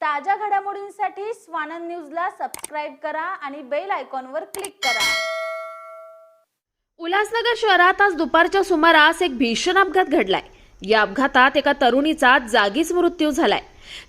ताज्या घडामोडींसाठी स्वानंद न्यूजला सबस्क्राईब करा आणि बेल आयकॉनवर क्लिक करा. उल्हासनगर शहरात आज दुपारच्या सुमारास एक भीषण अपघात घडलाय. या अपघातात एका तरुणीचा जागीच मृत्यू झालाय.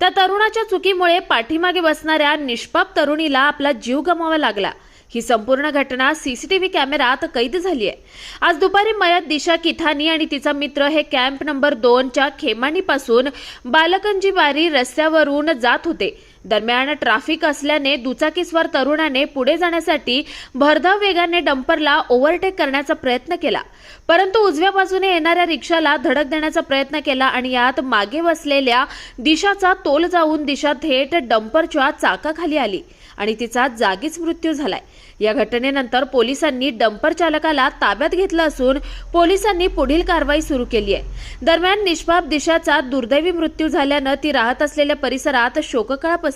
त्या तरुणाच्या चुकीमुळे पाठीमागे बसणाऱ्या निष्पाप तरुणीला आपला जीव गमावा लागला. ही संपूर्ण घटना सीसीटीव्ही कॅमेरात कैद झाली आहे. आज दुपारी मयत दिशा किथानी आणि तिचा मित्र हे कॅम्प नंबर दोनच्या खेमानीपासून बालकंजीबारी रस्त्यावरून जात होते. दरम्यान ट्रॅफिक असल्याने दुचाकीस्वार तरुणाने पुढे जाण्यासाठी भरधाव वेगाने डंपरला ओव्हरटेक करण्याचा प्रयत्न केला. परंतु उजव्या बाजूने येणाऱ्या रिक्षाला धडक देण्याचा प्रयत्न केला आणि यात मागे बसलेल्या दिशाचा तोल जाऊन दिशा थेट डंपरच्या चाकाखाली आली आणि तिचा जागीच मृत्यू झालाय. या घटनेनंतर पोलिसांनी डंपर चालकाला ताब्यात घेतलं असून पोलिसांनी पुढील कारवाई सुरू केली आहे. दरम्यान निष्पाप दिशाचा दुर्दैवी मृत्यू झाल्यानं ती राहत असलेल्या परिसरात शोककळा पसरली.